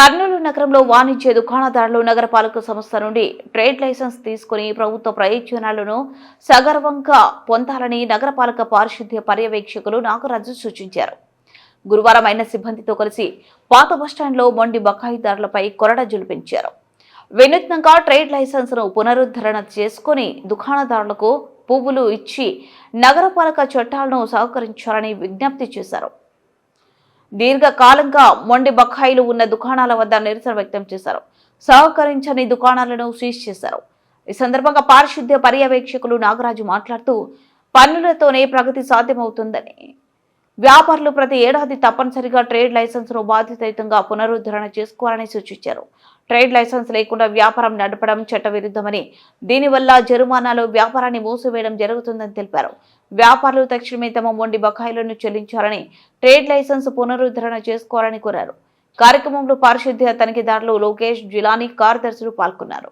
కర్నూలు నగరంలో వాణిజ్య దుకాణదారులు నగరపాలక సంస్థ నుండి ట్రేడ్ లైసెన్స్ తీసుకుని ప్రభుత్వ ప్రయోజనాలను సగర్వంగా పొందాలని నగరపాలక పారిశుద్ధ్య పర్యవేక్షకులు నాగరాజు సూచించారు. గురువారం అయిన సిబ్బందితో కలిసి పాత బస్టాండ్లో మొండి బకాయిదారులపై కొరడ జులిపించారు. వినూత్నంగా ట్రేడ్ లైసెన్స్ను పునరుద్ధరణ చేసుకుని దుకాణదారులకు పువ్వులు ఇచ్చి నగరపాలక చట్టాలను సహకరించాలని విజ్ఞప్తి చేశారు. దీర్ఘకాలంగా మొండి బకాయిలు ఉన్న దుకాణాల వద్ద నిరసన వ్యక్తం చేశారు. సహకరించని దుకాణాలను సీజ్ చేశారు. ఈ సందర్భంగా పారిశుద్ధ్య పర్యవేక్షకులు నాగరాజు మాట్లాడుతూ పన్నులతోనే ప్రగతి సాధ్యమవుతుందని. వ్యాపారులు ప్రతి ఏడాది తప్పనిసరిగా ట్రేడ్ లైసెన్స్ను బాధ్యతాయుతంగా పునరుద్ధరణ చేసుకోవాలని సూచించారు. ట్రేడ్ లైసెన్స్ లేకుండా వ్యాపారం నడపడం చట్టవిరుద్ధమని దీనివల్ల జరిమానాలు వ్యాపారాన్ని మూసివేయడం జరుగుతుందని తెలిపారు. వ్యాపారులు తక్షణమే తమ మొండి బకాయిలను చెల్లించాలని ట్రేడ్ లైసెన్స్ పునరుద్ధరణ చేసుకోవాలని కోరారు. కార్యక్రమంలో పారిశుద్ధ్య తనిఖీదారులు లోకేష్ జిలానీ కార్యదర్శులు పాల్గొన్నారు.